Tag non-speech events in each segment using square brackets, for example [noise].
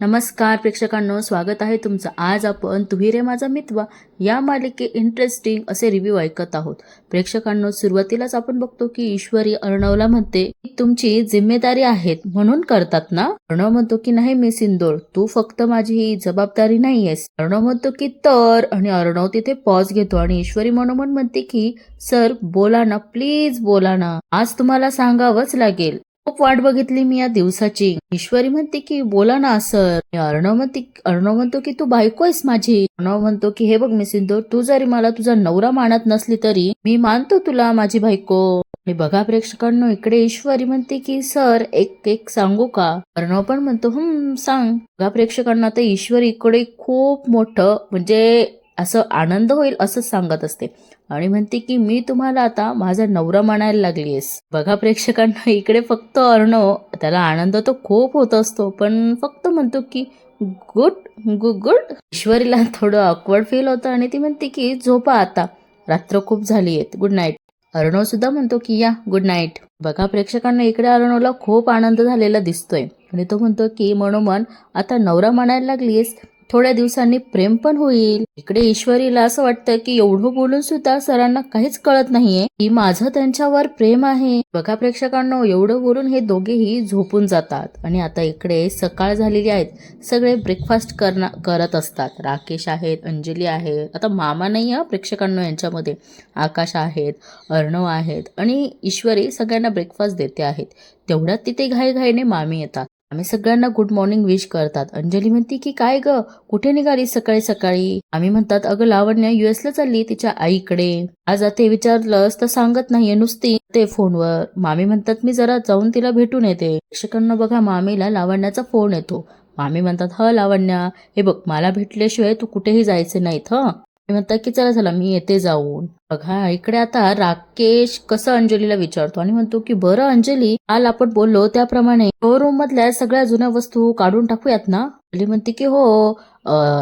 नमस्कार प्रेक्षकांनो स्वागत आहे तुमचं. आज आपण तुम्ही रे माझा मित्वा या मालिके इंटरेस्टिंग असे रिव्ह्यू ऐकत आहोत. प्रेक्षकांनो सुरुवातीलाच आपण बघतो की ईश्वरी अर्णवला म्हणते तुमची जिम्मेदारी आहेत म्हणून करतात ना? अर्णव म्हणतो की नाही मी सिंदोर तू फक्त माझी ही जबाबदारी नाहीयेस. अर्णव म्हणतो की तर आणि अर्णव तिथे पॉज घेतो आणि ईश्वरी मनोमन म्हणते की सर बोला ना प्लीज बोला ना. आज तुम्हाला सांगावंच लागेल. खूप वाट बघितली मी या दिवसाची. ईश्वरी म्हणते की बोला ना सर. अर्णव म्हणते अर्णव म्हणतो की तू बायको आहेस माझी. अर्णव म्हणतो की हे बघ मी सिंधू तू जरी मला तुझा नवरा मानत नसली तरी मी मानतो तुला माझी बायको. आणि बघा प्रेक्षकांनो इकडे ईश्वरी म्हणते की सर एक एक सांगू का? अर्णव पण म्हणतो हम्म सांग. बघा प्रेक्षकांना आता ईश्वरी इकडे खूप मोठं म्हणजे असं आनंद होईल असं सांगत असते. आणि म्हणते की मी तुम्हाला आता माझा नवरा म्हणायला लागली आहेस बघा प्रेक्षकांना इकडे फक्त अर्णव त्याला आनंद तर खूप होत असतो पण फक्त म्हणतो की गुड गुड गुड. ईश्वरीला थोडं ऑकवर्ड फील होतं आणि ती म्हणते की झोपा आता. रात्र खूप झाली आहेत. गुड नाईट अर्णव सुद्धा म्हणतो की या गुड नाईट बघा प्रेक्षकांना इकडे अर्णवला खूप आनंद झालेला दिसतोय. आणि तो म्हणतो की मनोमन आता नवरा म्हणायला लागलीस थोड्या दिवसांनी प्रेम पण होईल. इकडे ईश्वरीला असं वाटतं की एवढं बोलून सुद्धा सरांना काहीच कळत नाहीये. की माझं त्यांच्यावर प्रेम आहे. बघा प्रेक्षकांनो एवढं बोलून हे दोघेही झोपून जातात. आणि आता इकडे सकाळ झालेली आहेत सगळे ब्रेकफास्ट करना करत असतात. राकेश आहेत अंजली आहेत आता मामा नाही हा प्रेक्षकांनो यांच्यामध्ये. आकाश आहेत अर्णव आहेत. आणि ईश्वरी सगळ्यांना ब्रेकफास्ट देते आहेत. तेवढ्यात तिथे घाईघाईने मामी येतात. आम्ही सगळ्यांना गुड मॉर्निंग विश करतात. अंजली म्हणते की काय ग? कुठे निघाली सकाळी सकाळी? आम्ही म्हणतात अगं लावण्या युएसला चालली तिच्या आईकडे. आज ते विचारलंस तर सांगत नाहीये नुसती ते फोनवर. मामी म्हणतात मी जरा जाऊन तिला भेटून येते. प्रेक्षकांना बघा मामीला लावण्याचा फोन येतो. मामी म्हणतात ह लावण्या. हे बघ मला भेटल्याशिवाय तू कुठेही जायचे नाहीत ह? मी म्हणतात की चला चला मी येते जाऊन. बघा इकडे आता राकेश कसं अंजलीला विचारतो आणि म्हणतो की बरं अंजली काल आपण बोललो त्याप्रमाणे शोरूम मधल्या सगळ्या जुन्या वस्तू काढून टाकूयात ना? अंजली म्हणते की हो.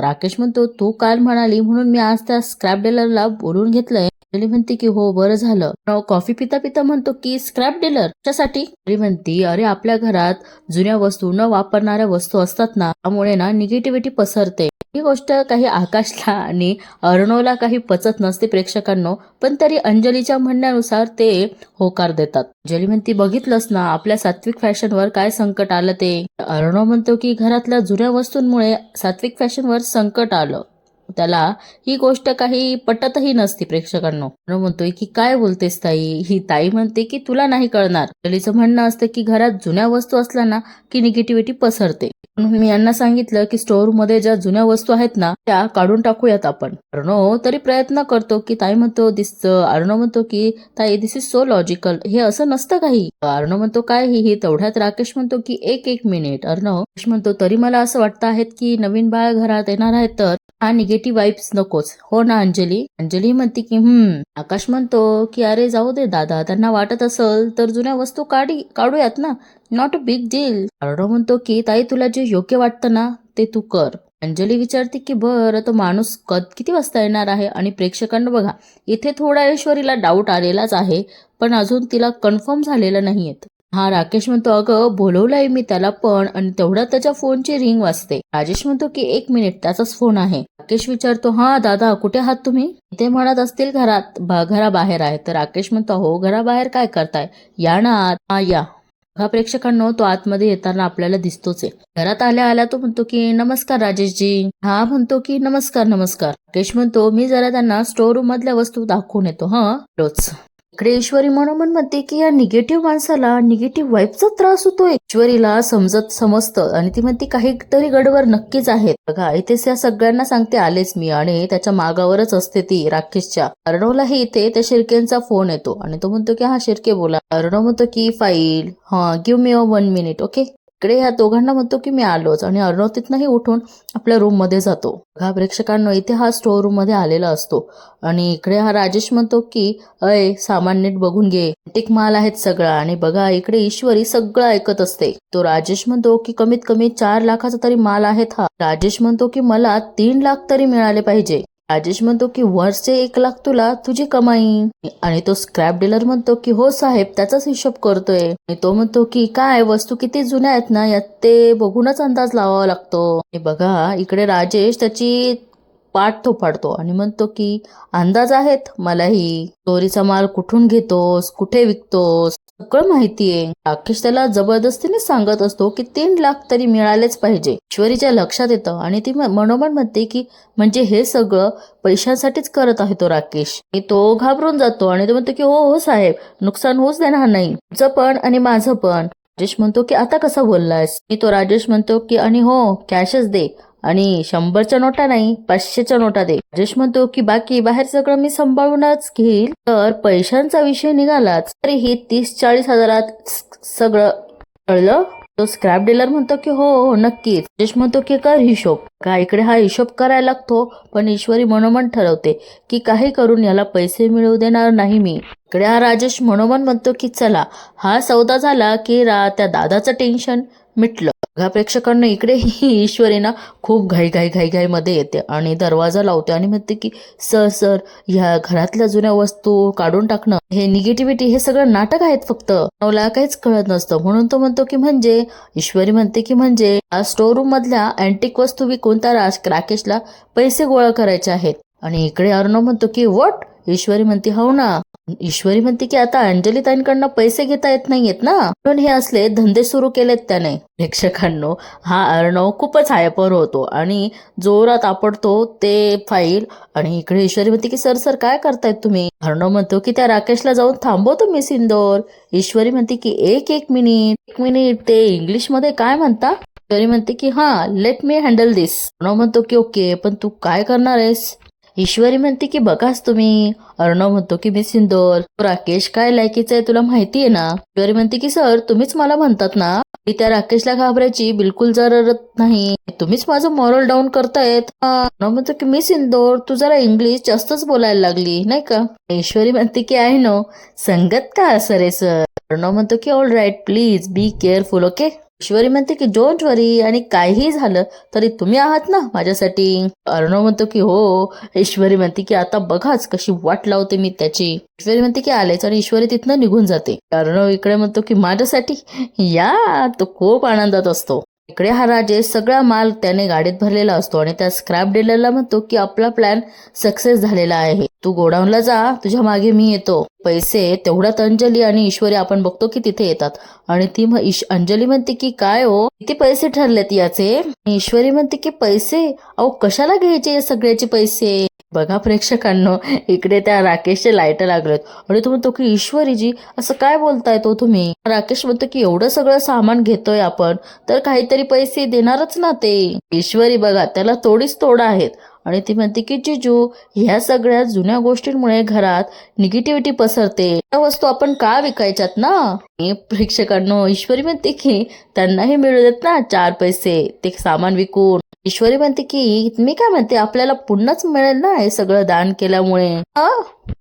राकेश म्हणतो तू काल म्हणाली म्हणून मी आज त्या स्क्रॅप डीलरला बोलून घेतलंय. अंजली म्हणते की हो बरं झालं. राव कॉफी पिता पिता म्हणतो की स्क्रॅप डीलर कशासाठी? म्हणती अरे आपल्या घरात जुन्या वस्तू न वापरणाऱ्या वस्तू असतात ना त्यामुळे ना निगेटिव्हिटी पसरते. ही गोष्ट काही आकाशला आणि अर्णवला काही पचत नसते प्रेक्षकांनो पण तरी अंजलीच्या म्हणण्यानुसार ते होकार देतात. अंजली म्हणती बघितलंस ना आपल्या सात्विक फॅशनवर काय संकट आलं ते? अर्णव म्हणतो की घरातल्या जुन्या वस्तूंमुळे सात्विक फॅशनवर संकट आलं. त्याला ही गोष्ट काही पटतही नसती प्रेक्षकांना. म्हणतोय की काय बोलतेस ताई? ही ताई म्हणते की तुला नाही कळणार. ललीचं म्हणणं असतं की घरात जुन्या वस्तू असल्या ना की निगेटिव्हिटी पसरते. म्हणून मी यांना सांगितलं की स्टोअरमध्ये ज्या जुन्या वस्तू आहेत ना त्या काढून टाकूयात आपण. अर्णव तरी प्रयत्न करतो की ताई म्हणतो दिस अर्णव म्हणतो की ताई दिस इज सो लॉजिकल हे असं नसतं काही. अर्णव म्हणतो काय ही तेवढ्यात राकेश म्हणतो की एक एक मिनिट. अर्णव म्हणतो तरी मला असं वाटतं आहेत की नवीन बाळ घरात येणार आहेत तर हा निगेटिव्ह वाईब्स नकोच. हो ना अंजली? अंजली म्हणते की हम्म आकाश म्हणतो की अरे जाऊ दे दादा त्यांना वाटत असेल तर जुन्या वस्तू काढी काढूयात ना. Not a big deal Arnav म्हणतो की ताई तुला जे योग्य वाटतं ना ते तू कर. अंजली विचारते की बरं तो माणूस कद किती वाजता येणार आहे? आणि प्रेक्षकांना बघा इथे थोडा ऐश्वरीला डाऊट आलेलाच आहे पण अजून तिला कन्फर्म झालेलं नाहीयेत. हा राकेश म्हणतो अगं बोलवलाय मी त्याला पण आणि तेवढ्या त्याच्या फोनची रिंग वाजते. राजेश म्हणतो की एक मिनिट त्याचाच फोन आहे. राकेश विचारतो हा दादा कुठे आहात तुम्ही? ते म्हणत असतील घरात घराबाहेर आहे. तर राकेश म्हणतो हो घराबाहेर काय करताय? या ना हा या. प्रेक्षकांनो तो आतमध्ये येताना आपल्याला दिसतोच आहे. घरात आल्या आल्या तो म्हणतो की नमस्कार राजेशजी. हा म्हणतो की नमस्कार नमस्कार. राकेश म्हणतो मी जरा त्यांना स्टोर रूम मधल्या वस्तू दाखवून येतो हा? रोज. इकडे ईश्वरी मनोमन म्हणते की या निगेटिव्ह माणसाला निगेटिव्ह वाईफचा त्रास होतोय. ईश्वरीला समजत समजतं. आणि ती म्हणते काहीतरी गडबड नक्कीच आहेत बघा इथेच या सगळ्यांना सांगते आलेच मी आणि त्याच्या मागावरच असते ती राकेशच्या अर्णवलाही इथे त्या शिर्केंचा फोन येतो आणि तो म्हणतो की हा शिर्के बोला. अर्णव म्हणतो की फाईल हा give me a one minute okay इकडे ह्या दोघांना म्हणतो की मी आलोच आणि अर्णव तिथनंही उठून आपल्या रूममध्ये जातो. हा प्रेक्षकांना इथे हा स्टोर रूममध्ये आलेला असतो. आणि इकडे हा राजेश म्हणतो की अय सामान नीट बघून घे. टिक माल आहेत सगळा आणि बघा इकडे ईश्वरी सगळं ऐकत असते. तो राजेश म्हणतो की कमीत कमी चार लाखाचा तरी माल आहेत हा. राजेश म्हणतो की मला तीन लाख तरी मिळाले पाहिजे. राजेश म्हणतो की वर्षे एक लाख तुला तुझी कमाई. आणि तो स्क्रॅप डीलर म्हणतो की हो साहेब त्याचाच हिशोब करतोय. आणि तो म्हणतो की काय वस्तू किती जुन्या आहेत ना यात ते बघूनच अंदाज लावावा लागतो. आणि बघा इकडे राजेश त्याची पाठ थोपाडतो आणि म्हणतो की अंदाज आहेत मलाही. चोरीचा माल कुठून घेतोस? कुठे विकतोस? सगळं माहितीये राकेश त्याला जबरदस्तीने सांगत असतो की तीन लाख तरी मिळालेच पाहिजे. ईश्वरीच्या लक्षात येतं आणि ती मनोमन म्हणते की म्हणजे हे सगळं पैशांसाठीच करत आहे तो राकेश. तो घाबरून जातो आणि तो म्हणतो की हो हो साहेब. नुकसान होऊच देणार नाही. तुझं पण आणि माझं पण. राजेश म्हणतो की आता कसा बोललायस? मी तो राजेश म्हणतो की आणि हो कॅशच दे. आणि शंभरच्या नोटा नाही पाचशेच्या नोटा दे. राजेश म्हणतो की बाकी बाहेर सगळं मी सांभाळूनच घेईल. तर पैशांचा विषय निघालाच. तरीही तीस चाळीस हजारात सगळं कळलं? तो स्क्रॅप डीलर म्हणतो की हो हो नक्कीच. राजेश म्हणतो की कर हिशोब. का इकडे हा हिशोब करायला लागतो? पण ईश्वरी मनोमन ठरवते की काही करून याला पैसे मिळवू देणार नाही मी. इकडे हा राजेश मनोमन म्हणतो की चला हा सौदा झाला की रा त्या दादाचं टेन्शन मिटलं. बघा प्रेक्षकांना इकडे ही ईश्वरी ना खूप घाई घाई घाई घाईमध्ये येते आणि दरवाजा लावते आणि म्हणते की सर सर ह्या घरातल्या जुन्या वस्तू काढून टाकणं हे निगेटिव्हिटी हे सगळं नाटक आहेत फक्त. मला काहीच कळत नसतं. म्हणून तो म्हणतो की म्हणजे? ईश्वरी म्हणते की म्हणजे स्टोर रूम मधल्या अँटिक वस्तू विकून त्या राज राकेशला पैसे गोळा करायचे आहेत. आणि इकडे अर्णव म्हणतो की वॉट ईश्वरी म्हणते हो ना. ईश्वरी म्हणते की आता अंजली ताईंकडनं पैसे घेता येत नाहीयेत ना. म्हणून हे असले धंदे सुरू केलेत त्याने. प्रेक्षकांनो हा अर्णव खूपच हायपर होतो आणि जोरात आपडतो ते फाईल. आणि इकडे ईश्वरी म्हणते की सर सर काय करतायत तुम्ही? अर्णव म्हणतो की त्या राकेशला जाऊन थांबवतो मी सिंदोर. ईश्वरी म्हणते की एक एक मिनिट एक मिनिट ते इंग्लिशमध्ये काय म्हणता? ईश्वरी म्हणते की हा let me handle this Arnav म्हणतो की ओके पण तू काय करणार आहेस? ईश्वरी म्हणते की बघाच तुम्ही. अर्णव म्हणतो की मी सिंदोर राकेश काय लायकीचं आहे तुला माहिती आहे ना? ईश्वरी म्हणते की सर तुम्हीच मला म्हणतात ना मी त्या राकेशला घाबरायची बिलकुल जरूरत नाही. तुम्हीच माझं मॉरल डाऊन करतायत. अर्णव म्हणतो की मी सिंदोर तू जरा इंग्लिश जास्तच बोलायला लागली नाही का? ईश्वरी म्हणते की आहे नो संगत का सर रे सर? अर्णव म्हणतो की all right please be careful okay Ishwari म्हणते की डोंट वरी आणि काहीही झालं तरी तुम्ही आहात ना माझ्यासाठी. अर्णव म्हणतो की हो. ईश्वरी म्हणते की आता बघाच कशी वाट लावते मी त्याची. ईश्वरी म्हणते की आलेच. आणि ईश्वरी तिथनं निघून जाते. अर्णव इकडे म्हणतो की माझ्यासाठी? या तो खूप आनंदात असतो. इकडे हा राजेश सगळा माल त्याने गाडीत भरलेला असतो आणि त्या स्क्रॅप डीलरला म्हणतो की आपला प्लॅन सक्सेस झालेला आहे. तू गोडाऊनला जा तुझ्या मागे मी येतो. पैसे तेवढ्यात अंजली आणि ईश्वरी आपण बघतो की तिथे येतात. आणि ती मग अंजली म्हणते की काय हो? किती पैसे ठरलेत याचे? ईश्वरी म्हणते की पैसे? अहो कशाला घ्यायचे या सगळ्याचे पैसे? बघा प्रेक्षकांनो इकडे त्या राकेशचे लाइट लागलेत आणि तो म्हणतो की ईश्वरीजी असं काय बोलताय तो तुम्ही? राकेश म्हणतो की एवढं सगळं सामान घेतोय आपण तर काहीतरी पैसे देणारच ना ते. ईश्वरी बघा त्याला तोडीच तोड आहेत. आणि ती म्हणते की जिजू ह्या सगळ्या जुन्या गोष्टींमुळे घरात निगेटिव्हिटी पसरते. त्या वस्तू आपण का विकायच्यात ना? प्रेक्षकांनो ईश्वरी म्हणते की त्यांनाही मिळू देत ना चार पैसे ते सामान विकून. ईश्वरी म्हणते की मी काय म्हणते आपल्याला पुन्हाच मिळेल ना हे सगळं दान केल्यामुळे. हा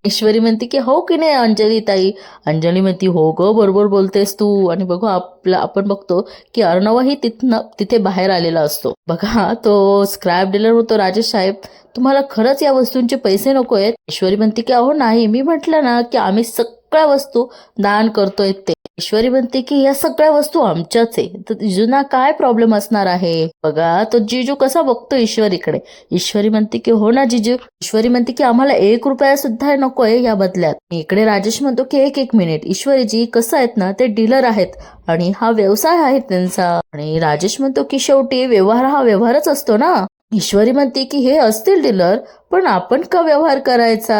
ईश्वरी म्हणते की हो की नाही अंजली ताई? अंजली म्हणते हो ग बरोबर बोलतेस तू. आणि बघू आपला आपण बघतो की अर्णवही तिथनं तिथे बाहेर आलेला असतो. बघा तो स्क्रॅप डीलर होतो राजेश साहेब. तुम्हाला खरंच या वस्तूंचे पैसे नको आहेत? ईश्वरी म्हणते की अहो नाही. मी म्हटलं ना की आम्ही सगळ्या वस्तू दान करतोय ते. ईश्वरी म्हणते की या सगळ्या वस्तू आमच्याच आहे. तर जिजूंना काय प्रॉब्लेम असणार आहे? बघा तो जिजू कसा बघतो ईश्वरीकडे. ईश्वरी म्हणते की हो ना जिजू. ईश्वरी म्हणते की आम्हाला एक रुपया सुद्धा नकोय या बदल्यात. इकडे राजेश म्हणतो की एक एक मिनिट ईश्वरीजी कसं आहेत ना ते डीलर आहेत आणि हा व्यवसाय आहे त्यांचा. आणि राजेश म्हणतो की शेवटी व्यवहार हा व्यवहारच असतो ना. ईश्वरी म्हणते की हे असतील डीलर पण आपण का व्यवहार करायचा?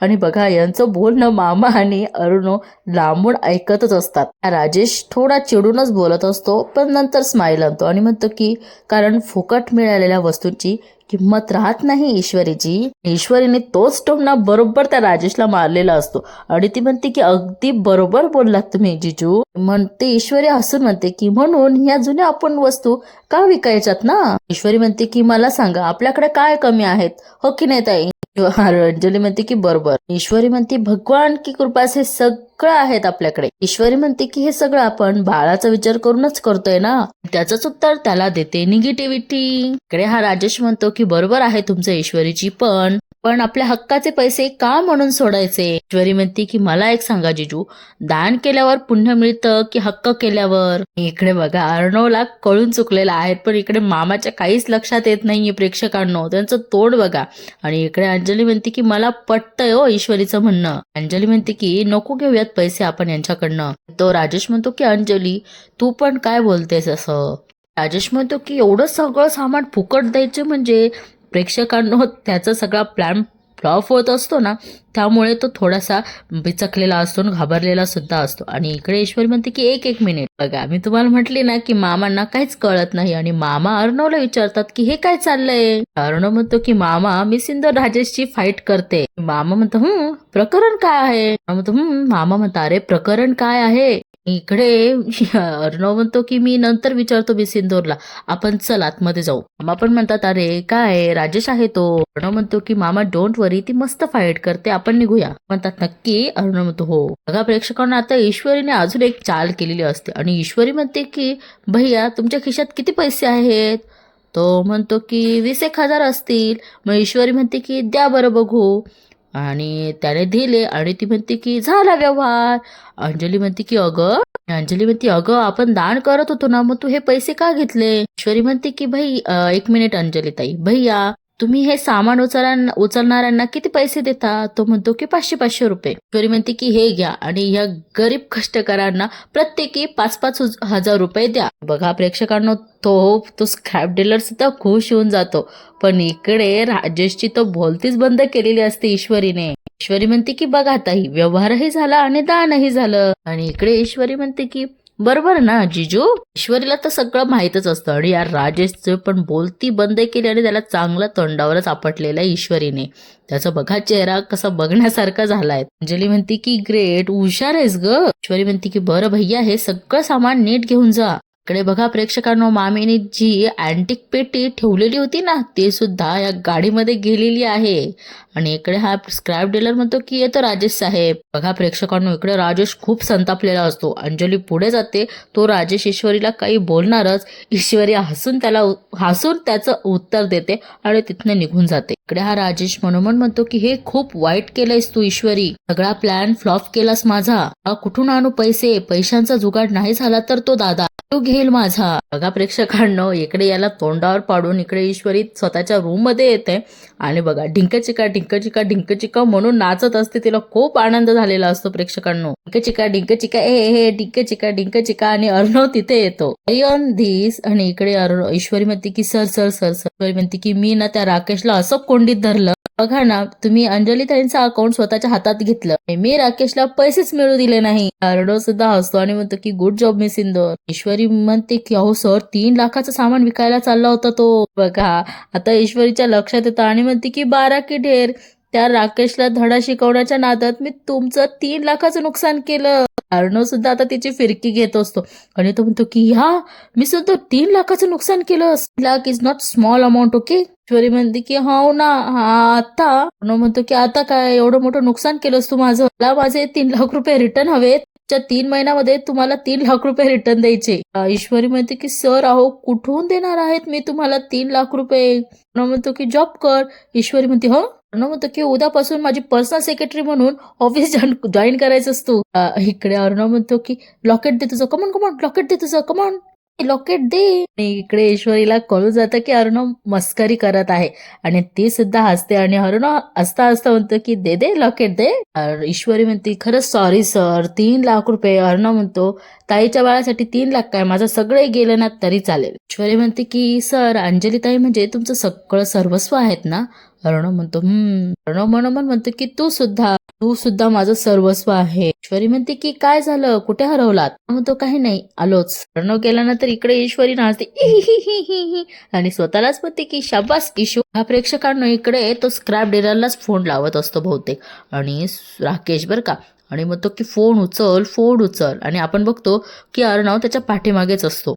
आणि बघा यांचं बोलणं मामा आणि अरुणो लांबून ऐकतच असतात. राजेश थोडा चिडूनच बोलत असतो पण नंतर स्माईल आणतो आणि म्हणतो की कारण फुकट मिळालेल्या वस्तूंची किंमत राहत नाही ईश्वरीची. ईश्वरीने तोच टोमणा बरोबर त्या राजेशला मारलेला असतो. आणि ती म्हणते की अगदी बरोबर बोललात तुम्ही जिजू. म्हणते ईश्वरी हसून म्हणते की म्हणून या जुन्या आपण वस्तू का विकायच्यात ना? ईश्वरी म्हणते की मला सांगा आपल्याकडे काय कमी आहेत? हो की नाही ताई. अंजली म्हणते की बरोबर. ईश्वरी म्हणते भगवान की कृपा हे सगळं आहेत आपल्याकडे. ईश्वरी म्हणते की हे सगळं आपण बाळाचा विचार करूनच करतोय ना? त्याचंच उत्तर त्याला देते निगेटिव्हिटी इकडे हा राजेश म्हणतो की बरोबर आहे तुमचं ईश्वरीची पण पण आपल्या हक्काचे पैसे का म्हणून सोडायचे? ईश्वरी म्हणते की मला एक सांगा जिजू दान केल्यावर पुण्य मिळतं की हक्क केल्यावर? इकडे बघा अर्णवला कळून चुकलेला आहे पण इकडे मामाच्या काहीच लक्षात येत नाहीये प्रेक्षकांनो त्यांचं तोड बघा. आणि इकडे अंजली म्हणते की मला पटतंय हो ईश्वरीचं म्हणणं. अंजली म्हणते की नको घेऊयात पैसे आपण यांच्याकडनं. तो राजेश म्हणतो की अंजली तू पण काय बोलतेस असं? राजेश म्हणतो की एवढं सगळं सामान फुकट द्यायचं म्हणजे प्रेक्षकांनो त्याचा सगळा प्लॅन फ्लॉप होत असतो ना त्यामुळे तो थोडासा बिचकलेला असतो आणि घाबरलेला सुद्धा असतो. आणि इकडे ईश्वरी म्हणते की एक एक मिनिट बघा मी तुम्हाला म्हटले ना की मामांना काहीच कळत नाही. आणि मामा अर्णवला विचारतात की हे काय चाललंय? अर्णव म्हणतो की मामा मी सिंधर राजेशची फाईट करते. मामा म्हणतो हम्म प्रकरण काय आहे? मामा म्हणतो हम्म मामा म्हणतो अरे प्रकरण काय आहे? इकडे अर्णव म्हणतो की मी नंतर विचारतो बिसिंदोरला आपण चल आतमध्ये जाऊ. मामा पण म्हणतात अरे काय राजेश आहे तो. अर्णव म्हणतो की मामा डोंट वरी ती मस्त फाईट करते आपण निघूया. म्हणतात नक्की? अर्णव म्हणतो हो. बघा प्रेक्षकांना आता ईश्वरीने अजून एक चाल केलेली असते. आणि ईश्वरी म्हणते की भैया तुमच्या खिशात किती पैसे आहेत? तो म्हणतो की वीस एक हजार असतील. मग ईश्वरी म्हणते की द्या बरं बघू. आणि त्याने दिले आणि ती म्हणते की झाला व्यवहार. अंजली म्हणते की अगं. अंजली म्हणते अगं आपण दान करत होतो ना मग तू हे पैसे का घेतले? ईश्वरी म्हणते की भाई एक मिनिट अंजली ताई भैया तुम्ही हे सामान उचलना उचलणाऱ्यांना किती पैसे देता? तो म्हणतो की पाचशे पाचशे रुपये. ईश्वरी म्हणते की हे घ्या आणि या गरीब कष्टकऱ्यांना प्रत्येकी पाच पाच हजार रुपये द्या. बघा प्रेक्षकांना तो तो स्क्रॅप डीलर सुद्धा खुश होऊन जातो. पण इकडे राजेशची तो बोलतीच बंद केलेली असते ईश्वरीने. ईश्वरी म्हणते की बघा ताई व्यवहारही झाला आणि दानही झालं. आणि इकडे ईश्वरी म्हणते की बरोबर ना जिजू? ईश्वरीला तर सगळं माहीतच असतं. आणि या राजेशचं पण बोलती बंद केली आणि त्याला चांगला तोंडावरच आपटलेला आहे ईश्वरीने. त्याचा बघा चेहरा कसा बघण्यासारखा झालाय. अंजली म्हणते की ग्रेट हुशार आहेस ग. ईश्वरी म्हणते की बरं भैया हे सगळं सामान नीट घेऊन जा. इकडे बघा प्रेक्षकांनो मामीने जी अँटिक पेटी ठेवलेली होती ना ते सुद्धा या गाडीमध्ये गेलेली आहे. आणि इकडे हा स्क्रॅप डीलर म्हणतो की येतो राजेश साहेब. बघा प्रेक्षकांनो इकडे राजेश खूप संतापलेला असतो. अंजली पुढे जाते. तो राजेश ईश्वरीला काही बोलणारच. ईश्वरी हसून त्याला हसून त्याचं उत्तर देते आणि तिथनं निघून जाते. इकडे हा राजेश मनोमन म्हणतो की हे खूप वाईट केलंयस तू ईश्वरी. सगळा प्लॅन फ्लॉप केलास माझा. कुठून आणू पैसे? पैशांचा जुगाड नाही झाला तर तो दादा जीव घेईल माझा. बघा प्रेक्षकांनो इकडे याला तोंडावर पाडून इकडे ईश्वरी स्वतःच्या रूममध्ये येते. आणि बघा ढिंक चिका ढिंक चिका ढिंक चिका म्हणून नाचत असते. तिला खूप आनंद झालेला असतो प्रेक्षकांनो. ढिंक चिका ढिंक चिका ए हे ढिंक चिका ढिंक चिका आणि अर्णव तिथे येतो. ऑन धीस आणि इकडे अर्णव ईश्वरी म्हणते की सर सर सर सर. म्हणते की मी ना त्या राकेशला असं कोंडीत धरलं बघा ना तुम्ही अंजली ताईंचा अकाउंट स्वतःच्या हातात घेतलं. मी राकेशला पैसेच मिळू दिले नाही. अर्णव सुद्धा हसतो आणि म्हणतो की गुड जॉब मी सिंदोर ईश्वरी म्हणते की अहो सर तीन लाखाचं सामान विकायला चालला होता तो. बघा आता ईश्वरीच्या लक्षात येतं आणि म्हणते की बारा की ढेर. त्या राकेशला धडा शिकवण्याच्या नादात मी तुमचं तीन लाखाचं नुकसान केलं. अर्णव सुद्धा आता तिची फिरकी घेत असतो. आणि तो म्हणतो की ह्या मी सुद्धा तीन लाखाचं नुकसान केलं. Lakh is not small amount okay Ishwari म्हणते की हो ना हा आता? अर्णव म्हणतो की आता काय? एवढं मोठं नुकसान केलंस तू माझं. मला माझे तीन लाख रुपये रिटर्न हवेत. च्या तीन महिन्यामध्ये तुम्हाला तीन लाख रुपये रिटर्न द्यायचे. ईश्वरी म्हणते की सर अहो कुठून देणार आहेत मी तुम्हाला तीन लाख रुपये? म्हणतो की जॉब कर. ईश्वरी म्हणते हो? अर्णव म्हणतो की उद्यापासून माझी पर्सनल सेक्रेटरी म्हणून ऑफिस जॉईन करायचं असतो इकडे अर्णव म्हणतो की लॉकेट दे तुझं. कमॉन कमॉन लॉकेट दे तुझं. कमॉन लॉकेट दे. आणि इकडे ईश्वरीला कळू जातं की अर्णव मस्करी करत आहे. आणि ती सुद्धा हसते आणि अर्णव हसता हसता म्हणतो की दे दे लॉकेट दे. ईश्वरी म्हणते खरंच सॉरी सर तीन लाख रुपये. अर्णव म्हणतो ताईच्या बाळासाठी तीन लाख काय? माझं सगळे गेलं ना तरी चालेल. ईश्वरी म्हणते की सर अंजली ताई म्हणजे तुमचं सगळं सर्वस्व आहेत ना? अर्णव म्हणतो हम्म. अर्णव मनोमन म्हणतो की तू सुद्धा तू सुद्धा माझं सर्वस्व आहे. ईश्वरी म्हणते की काय झालं? कुठे हरवलात? म्हणतो काही नाही आलोच. अर्णव गेल्यानंतर इकडे ईश्वरी नाचते आणि स्वतःलाच म्हणते की शाबास ईश्वर हा प्रेक्षकांनो इकडे तो स्क्रॅप डीलरलाच फोन लावत असतो बहुतेक. आणि राकेश बर का आणि मग तो की फोन उचल फोन उचल. आणि आपण बघतो की अर्णव त्याच्या पाठीमागेच असतो.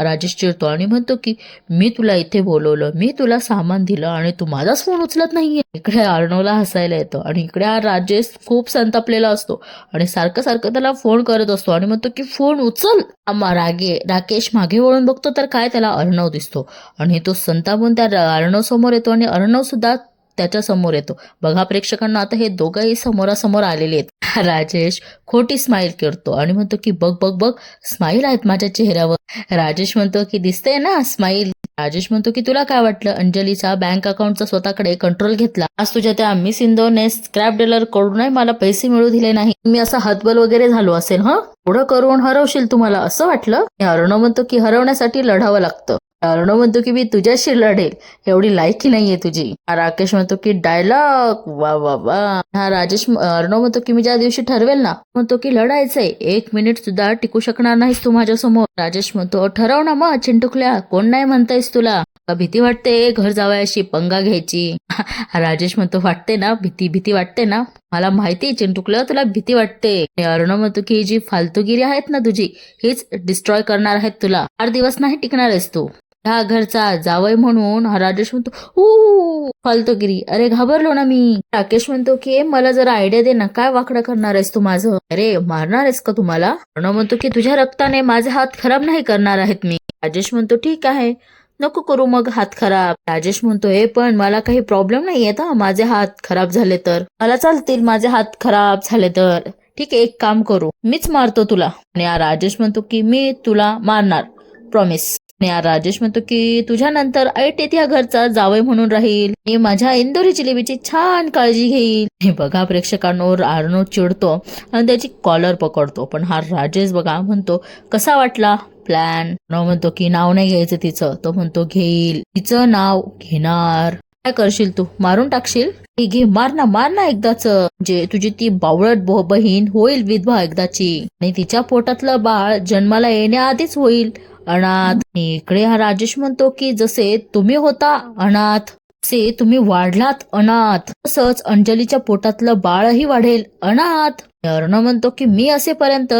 राजेश चिरतो आणि म्हणतो की मी तुला इथे बोलवलं मी तुला सामान दिलं आणि तू माझाच फोन उचलत नाहीये. इकडे अर्णवला हसायला येतो आणि इकडे हा राजेश खूप संतापलेला असतो आणि सारखं सारखं त्याला फोन करत असतो आणि म्हणतो की फोन उचल. आम्हा रागे राकेश मागे वळून बघतो तर काय त्याला अर्णव दिसतो. आणि तो संतापून त्या अर्णव समोर येतो आणि अर्णव सुद्धा त्याच्यासमोर येतो. बघा प्रेक्षकांना आता हे दोघंही समोरासमोर आलेले आहेत. राजेश खोटी स्माईल करतो आणि म्हणतो की बघ बघ बघ स्माईल आहेत माझ्या चेहऱ्यावर. राजेश म्हणतो की दिसतंय ना स्माईल राजेश म्हणतो की तुला काय वाटलं? अंजलीचा बँक अकाउंटचा स्वतःकडे कंट्रोल घेतला. आज तुझ्या त्या मिस इंदोरने स्क्रॅप डीलर कडूनही मला पैसे मिळू दिले नाही. मी असा हतबल वगैरे झालो असेल हं? एवढं करून हरवशील तुम्हाला असं वाटलं? आणि अर्णव म्हणतो की हरवण्यासाठी लढावं लागतं. अर्णव म्हणतो की मी तुझ्याशी लढेल. एवढी लायकी नाहीये तुझी. हा राकेश म्हणतो की डायलॉग. वा वा वा. हा राजेश अर्णव म्हणतो की मी ज्या दिवशी ठरवेल ना म्हणतो की लढायचंय. एक मिनिट सुद्धा टिकू शकणार नाहीस तू माझ्यासमोर राजेश म्हणतो ठरव ना मग चिंटुकल्या. कोण नाही म्हणतायस तुला. का भीती वाटते? घर जावयाशी पंगा घ्यायची. [laughs] राजेश म्हणतो वाटते ना भीती भीती वाटते ना? मला माहिती चिंटुकलं तुला भीती वाटते. आणि अर्णव म्हणतो की जी फालतूगिरी आहेत ना तुझी हीच डिस्ट्रॉय करणार आहेत तुला. चार दिवस नाही टिकणार आहेस तू. ह्या घरचा जावय म्हणून राजेश म्हणतो ऊ फालतूगिरी. अरे घाबरलो ना मी. राकेश म्हणतो की मला जरा आयडिया दे ना काय वाकडं करणार आहेस तू माझं? अरे मारणार आहेस का तुम्हाला अर्णव म्हणतो की तुझ्या रक्ताने माझे हात खराब नाही करणार आहेत मी. राजेश म्हणतो ठीक आहे. नको करू मग हात खराब. राजेश म्हणतो हे पण मला काही प्रॉब्लेम नाही येत माझे हात खराब झाले तर. मला चालतील माझे हात खराब झाले तर. ठीक आहे एक काम करू. मीच मारतो तुला. आणि राजेश म्हणतो की मी तुला मारणार. प्रॉमिस राजेश म्हणतो की तुझ्यानंतर ऐट या घरचा जावई म्हणून राहील. मी माझ्या इंदोरी जिलेबीची छान काळजी घेईल. हे बघा प्रेक्षकांनो अर्णव चिडतो आणि त्याची कॉलर पकडतो. पण हा राजेश बघा म्हणतो कसा वाटला? प्लॅन म्हणतो की नाव नाही घ्यायचं तिचं. तो म्हणतो घेईल. तिचं नाव घेणार. काय करशील तू? मारून टाकशील? घे मार ना मार ना एकदाच. जे म्हणजे तुझी ती बावळट बो- बहीण होईल विधवा एकदाची. आणि तिच्या पोटातलं बाळ जन्माला येण्याआधीच होईल. अनाथ. इकडे हा राजेश म्हणतो की जसे तुम्ही होता अनाथ से तुम्ही वाढलात अनाथ. तसंच अंजलीच्या पोटातलं बाळही वाढेल अनाथ. अर्ण म्हणतो की मी असेपर्यंत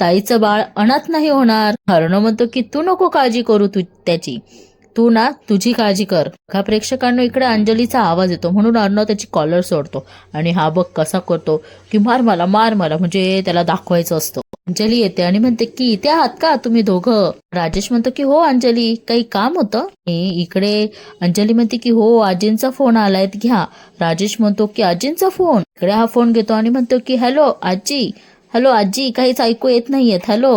ताईचं बाळ अनाथ नाही होणार. अर्ण म्हणतो की तू नको काळजी करू तू त्याची. तू ना तुझी काळजी कर. का प्रेक्षकांना इकडे अंजलीचा आवाज येतो. म्हणून अर्णव त्याची कॉलर सोडतो. आणि हा बघ कसा करतो की मार मला मार मला. म्हणजे त्याला दाखवायचं असतं. अंजली येते आणि म्हणते की इथे आहात का तुम्ही दोघं? राजेश म्हणतो की हो अंजली काही काम होतं? इकडे अंजली म्हणते की हो आजींचा फोन आलाय घ्या. राजेश म्हणतो की आजींचा फोन इकडे हा फोन घेतो. आणि म्हणतो की हॅलो आजी. हॅलो आजी काहीच ऐकू येत नाहीयेत. हॅलो.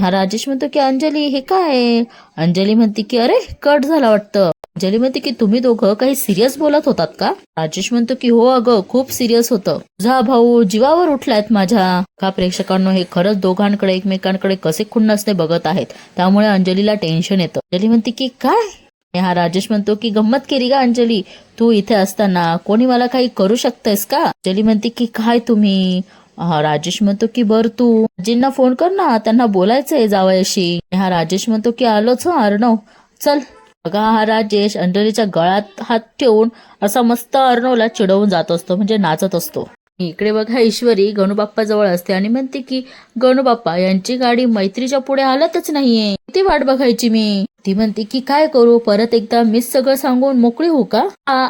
हा राजेश म्हणतो की अंजली हे काय? अंजली म्हणते की अरे कट झाला वाटतं. अंजली म्हणते की तुम्ही दोघं काही सिरियस बोलत होतात का? राजेश म्हणतो की हो अगं खूप सिरियस होतं. तुझा भाऊ जीवावर उठलायत माझ्या. का प्रेक्षकांनो हे खरंच दोघांकडे एकमेकांकडे कसे खुन्नसने बघत आहेत. त्यामुळे अंजलीला टेन्शन येतं. अंजली म्हणते की काय? हा राजेश म्हणतो की गंमत केली का अंजली? तू इथे असताना कोणी मला काही करू शकतेस का? अंजली म्हणते की काय तुम्ही? हा राजेश म्हणतो की बर तू. आजींना फोन कर ना त्यांना बोलायचंय जावयाशी. हा राजेश म्हणतो की आलोच हं अर्णव. चल. बघा हा राजेश अंजलीच्या गळ्यात हात ठेवून असा मस्त अर्णवला चिडवून जात असतो म्हणजे नाचत असतो. इकडे बघा ईश्वरी गणूबाप्पा जवळ असते आणि म्हणते की गणूबाप्पा यांची गाडी मैत्रीच्या पुढे हालतच नाहीये. किती वाट बघायची मी? ती म्हणते की काय करू? परत एकदा मीच सगळं सांगून मोकळी होऊ का?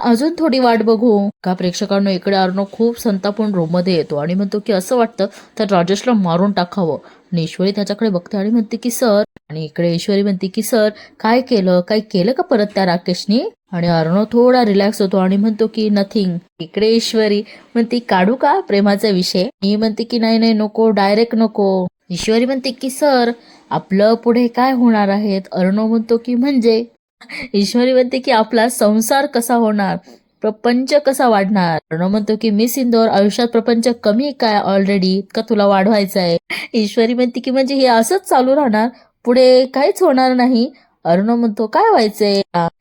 अजून थोडी वाट बघू. का प्रेक्षकांनो इकडे अर्णव खूप संतापून रूममध्ये येतो आणि म्हणतो की असं वाटतं तर राजेशला मारून टाकावं. आणि ईश्वरी त्याच्याकडे बघते आणि म्हणते की सर. आणि इकडे ईश्वरी म्हणते की सर काय केलं? काय केलं का परत त्या राकेशनी? आणि अर्णव थोडा रिलॅक्स होतो आणि म्हणतो की नथिंग इकडे ईश्वरी. म्हणते काढू का प्रेमाचा विषय? मी म्हणते की नाही नाही नको डायरेक्ट नको. ईश्वरी म्हणते की सर आपलं पुढे काय होणार आहेत? अर्णव म्हणतो की म्हणजे? ईश्वरी म्हणते की आपला संसार कसा होणार? प्रपंच कसा वाढणार? अर्णव म्हणतो की मिस इंदोर आयुष्यात प्रपंच कमी काय? ऑलरेडी का तुला वाढवायचा आहे. ईश्वरी म्हणते की म्हणजे हे असंच चालू राहणार? पुढे काहीच होणार नाही. अर्णव म्हणतो काय व्हायचंय?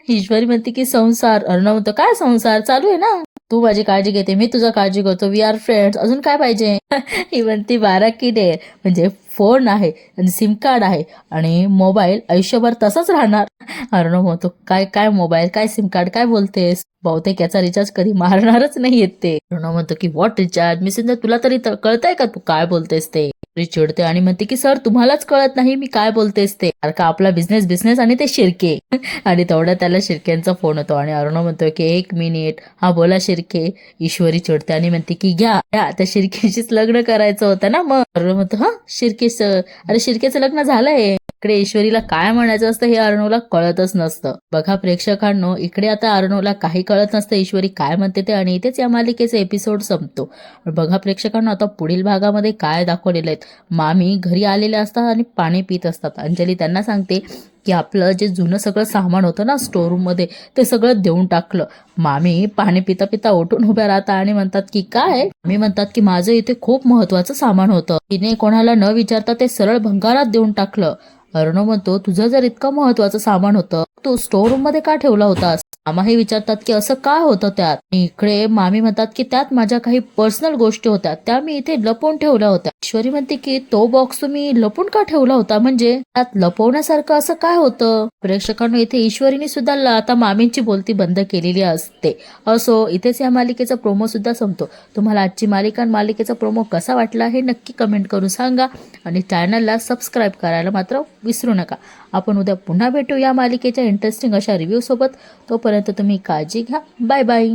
ईश्वरी म्हणते की संसार. अर्णव म्हणतो काय संसार? चालू आहे ना? तू माझी काळजी घेते मी तुझा काळजी करतो. वी आर फ्रेंड्स अजून काय पाहिजे? [laughs] ही म्हणती बारा किडे म्हणजे फोन आहे आणि सिम कार्ड आहे आणि मोबाईल आयुष्यभर तसाच राहणार. [laughs] अर्णव म्हणतो काय काय मोबाईल काय सिम कार्ड काय बोलतेस? बहुतेक याचा रिचार्ज कधी मारणारच नाही येत ते. अर्णव म्हणतो की व्हॉट रिचार्ज मी सिंधू तुला तरी कळतंय का तू काय बोलतेस ते? चिडते आणि म्हणते की सर तुम्हालाच कळत नाही मी काय बोलतेस ते. का आपला बिझनेस बिझनेस आणि ते शिरके. [laughs] आणि तेवढ्या त्याला शिरक्यांचा फोन होतो आणि अरुणा म्हणतो की एक मिनिट हा बोला शिरके. ईश्वरी चिडते आणि म्हणते की घ्या घ्या. त्या शिरकेशीच लग्न करायचं होतं ना मग. अरुण म्हणतो हा? शिरके सर अरे शिरकेचं लग्न झालंय. इकडे ईश्वरीला काय म्हणायचं असतं हे अर्णवला कळतच नसतं. बघा प्रेक्षकांनो इकडे आता अर्णवला काही कळत नसतं. ईश्वरी काय म्हणते ते आणि इथेच या मालिकेचा एपिसोड संपतो. बघा प्रेक्षकांनो आता पुढील भागामध्ये काय दाखवलेलं आहेत. मामी घरी आलेले असतात आणि पाणी पित असतात. अंजली त्यांना सांगते की आपलं जे जुनं सगळं सामान होतं ना स्टोरूममध्ये ते सगळं देऊन टाकलं. मामी पाणी पिता पिता उठून उभ्या राहता आणि म्हणतात की काय? मी म्हणतात की माझं इथे खूप महत्वाचं सामान होतं. तिने कोणाला न विचारता ते सरळ भंगारात देऊन टाकलं. अर्णव म्हणतो तुझं जर इतकं महत्वाचं सामान होतं तू स्टोर रूममध्ये का ठेवला होतास मामाही विचारतात की असं काय होतं त्यात? इकडे मामी म्हणतात की त्यात माझ्या काही पर्सनल गोष्टी होत्या. त्या मी इथे लपवून ठेवल्या होत्या. ईश्वरी म्हणते की तो बॉक्स तुम्ही लपून का ठेवला होता? म्हणजे त्यात लपवण्यासारखं असं काय होतं? प्रेक्षकांना इथे ईश्वरीने सुद्धा आता मामींची बोलती बंद केलेली असते. असो इथेच या मालिकेचा प्रोमो सुद्धा संपतो. तुम्हाला आजची मालिका आणि मालिकेचा प्रोमो कसा वाटला हे नक्की कमेंट करून सांगा. आणि चॅनलला सबस्क्राईब करायला मात्र विसरू नका. आपण उद्या पुन्हा भेटू या मालिकेच्या इंटरेस्टिंग अशा रिव्ह्यूसोबत तोपर्यंत तुम्ही काळजी घ्या. Bye bye